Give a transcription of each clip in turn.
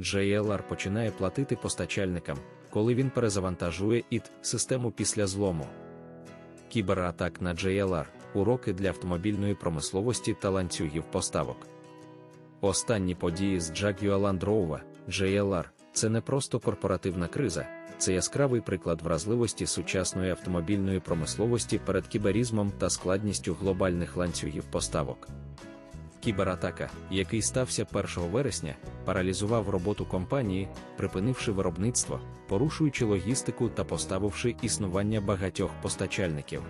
JLR починає платити постачальникам, коли він перезавантажує ІТ систему після злому. Кібератак на JLR уроки для автомобільної промисловості та ланцюгів поставок. Останні події з Jaguar Land Rover, JLR це не просто корпоративна криза, це яскравий приклад вразливості сучасної автомобільної промисловості перед кіберізмом та складністю глобальних ланцюгів поставок. Кібератака, який стався 1 вересня, паралізував роботу компанії, припинивши виробництво, порушуючи логістику та поставивши існування багатьох постачальників.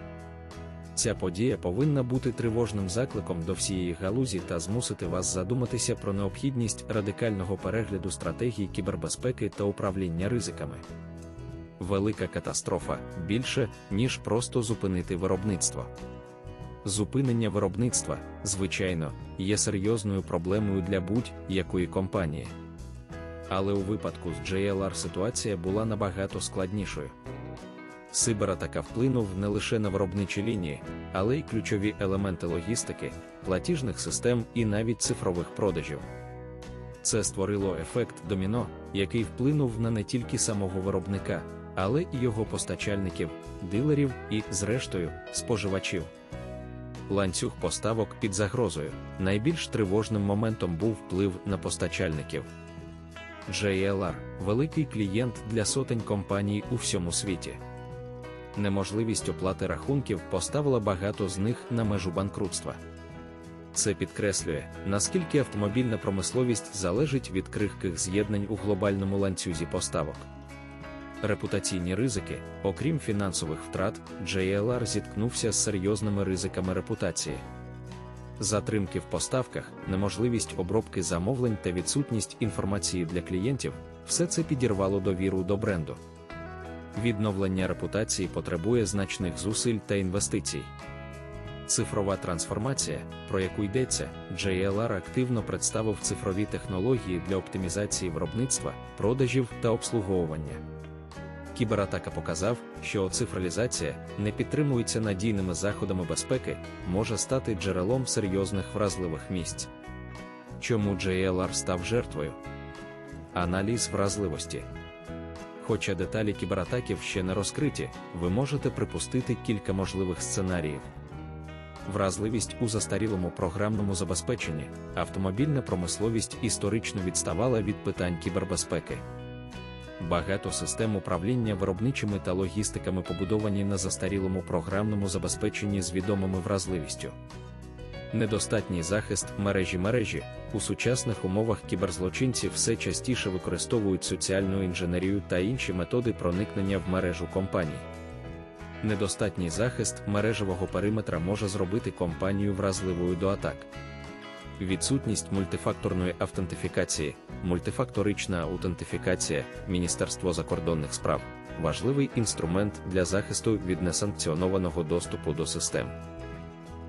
Ця подія повинна бути тривожним закликом до всієї галузі та змусити вас задуматися про необхідність радикального перегляду стратегії кібербезпеки та управління ризиками. Велика катастрофа більше, ніж просто зупинити виробництво. Зупинення виробництва, звичайно, є серйозною проблемою для будь-якої компанії. Але у випадку з JLR ситуація була набагато складнішою. Сибератака вплинув не лише на виробничі лінії, але й ключові елементи логістики, платіжних систем і навіть цифрових продажів. Це створило ефект доміно, який вплинув на не тільки самого виробника, але й його постачальників, дилерів і, зрештою, споживачів. Ланцюг поставок під загрозою. Найбільш тривожним моментом був вплив на постачальників. JLR – великий клієнт для сотень компаній у всьому світі. Неможливість оплати рахунків поставила багато з них на межу банкрутства. Це підкреслює, наскільки автомобільна промисловість залежить від крихких з'єднань у глобальному ланцюзі поставок. Репутаційні ризики, окрім фінансових втрат, JLR зіткнувся з серйозними ризиками репутації. Затримки в поставках, неможливість обробки замовлень та відсутність інформації для клієнтів все це підірвало довіру до бренду. Відновлення репутації потребує значних зусиль та інвестицій. Цифрова трансформація, про яку йдеться, JLR активно представив цифрові технології для оптимізації виробництва, продажів та обслуговування. Кібератака показав, що цифралізація не підтримується надійними заходами безпеки, може стати джерелом серйозних вразливих місць. Чому JLR став жертвою? Аналіз вразливості. Хоча деталі кібератаків ще не розкриті, ви можете припустити кілька можливих сценаріїв. Вразливість у застарілому програмному забезпеченні, автомобільна промисловість історично відставала від питань кібербезпеки. Багато систем управління виробничими та логістиками побудовані на застарілому програмному забезпеченні з відомими вразливістю. Недостатній захист мережі мережі у сучасних умовах кіберзлочинці все частіше використовують соціальну інженерію та інші методи проникнення в мережу компаній. Недостатній захист мережевого периметра може зробити компанію вразливою до атак. Відсутність мультифакторної автентифікації, мультифакторична аутентифікація, Міністерство закордонних справ важливий інструмент для захисту від несанкціонованого доступу до систем.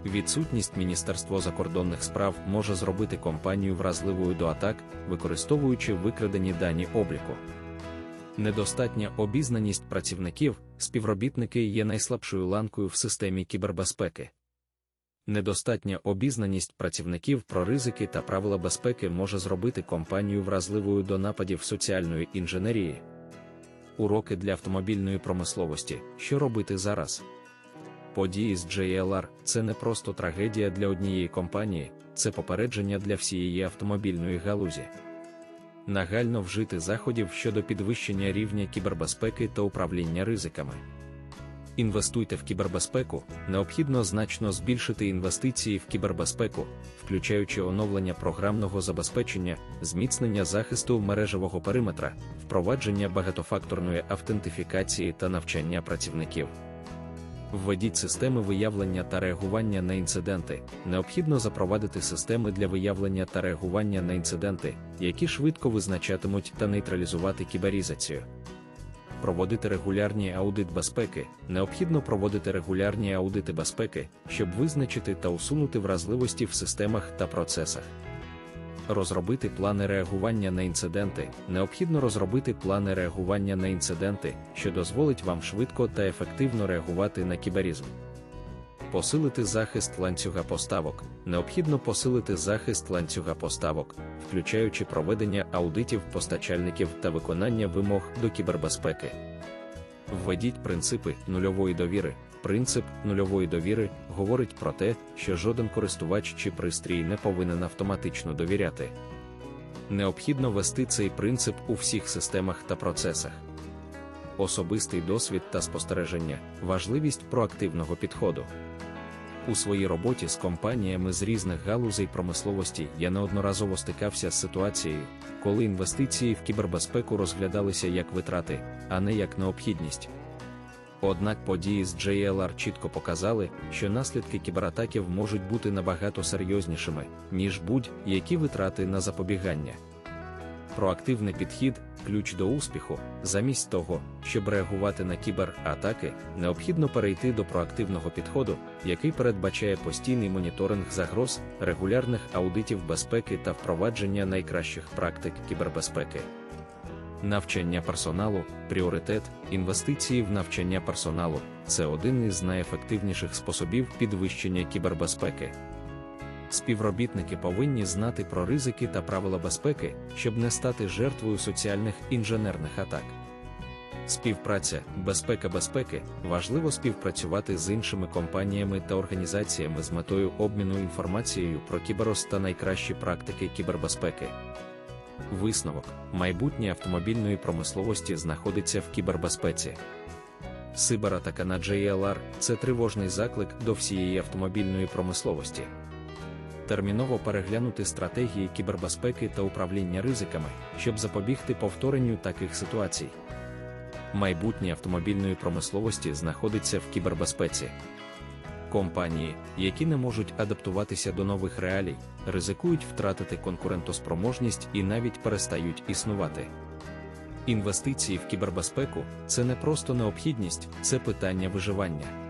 Відсутність Міністерства закордонних справ може зробити компанію вразливою до атак, використовуючи викрадені дані обліку. Недостатня обізнаність працівників, співробітники є найслабшою ланкою в системі кібербезпеки. Недостатня обізнаність працівників про ризики та правила безпеки може зробити компанію вразливою до нападів соціальної інженерії. Уроки для автомобільної промисловості, що робити зараз. Події з JLR – це не просто трагедія для однієї компанії, це попередження для всієї автомобільної галузі. Нагально вжити заходів щодо підвищення рівня кібербезпеки та управління ризиками. Інвестуйте в кібербезпеку, необхідно значно збільшити інвестиції в кібербезпеку, включаючи оновлення програмного забезпечення, зміцнення захисту мережевого периметра, впровадження багатофакторної автентифікації та навчання працівників. Введіть системи виявлення та реагування на інциденти. Необхідно запровадити системи для виявлення та реагування на інциденти, які швидко визначатимуть та нейтралізувати кіберізацію. Проводити регулярні аудит безпеки. Необхідно проводити регулярні аудити безпеки, щоб визначити та усунути вразливості в системах та процесах. Розробити плани реагування на інциденти. Необхідно розробити плани реагування на інциденти, що дозволить вам швидко та ефективно реагувати на кіберізм. Посилити захист ланцюга поставок. Необхідно посилити захист ланцюга поставок, включаючи проведення аудитів постачальників та виконання вимог до кібербезпеки. Введіть принципи нульової довіри. Принцип нульової довіри говорить про те, що жоден користувач чи пристрій не повинен автоматично довіряти. Необхідно ввести цей принцип у всіх системах та процесах. Особистий досвід та спостереження, важливість проактивного підходу. У своїй роботі з компаніями з різних галузей промисловості я неодноразово стикався з ситуацією, коли інвестиції в кібербезпеку розглядалися як витрати, а не як необхідність. Однак події з JLR чітко показали, що наслідки кібератаків можуть бути набагато серйознішими, ніж будь-які витрати на запобігання. Проактивний підхід ключ до успіху, замість того, щоб реагувати на кібератаки, необхідно перейти до проактивного підходу, який передбачає постійний моніторинг загроз, регулярних аудитів безпеки та впровадження найкращих практик кібербезпеки. Навчання персоналу, пріоритет, інвестиції в навчання персоналу це один із найефективніших способів підвищення кібербезпеки. Співробітники повинні знати про ризики та правила безпеки, щоб не стати жертвою соціальних інженерних атак. Співпраця, безпека безпеки важливо співпрацювати з іншими компаніями та організаціями з метою обміну інформацією про кіберос та найкращі практики кібербезпеки. Висновок майбутнє автомобільної промисловості знаходиться в кібербезпеці. Сибератака на JLR – це тривожний заклик до всієї автомобільної промисловості. Терміново переглянути стратегії кібербезпеки та управління ризиками, щоб запобігти повторенню таких ситуацій. Майбутнє автомобільної промисловості знаходиться в кібербезпеці. Компанії, які не можуть адаптуватися до нових реалій, ризикують втратити конкурентоспроможність і навіть перестають існувати. Інвестиції в кібербезпеку це не просто необхідність, це питання виживання.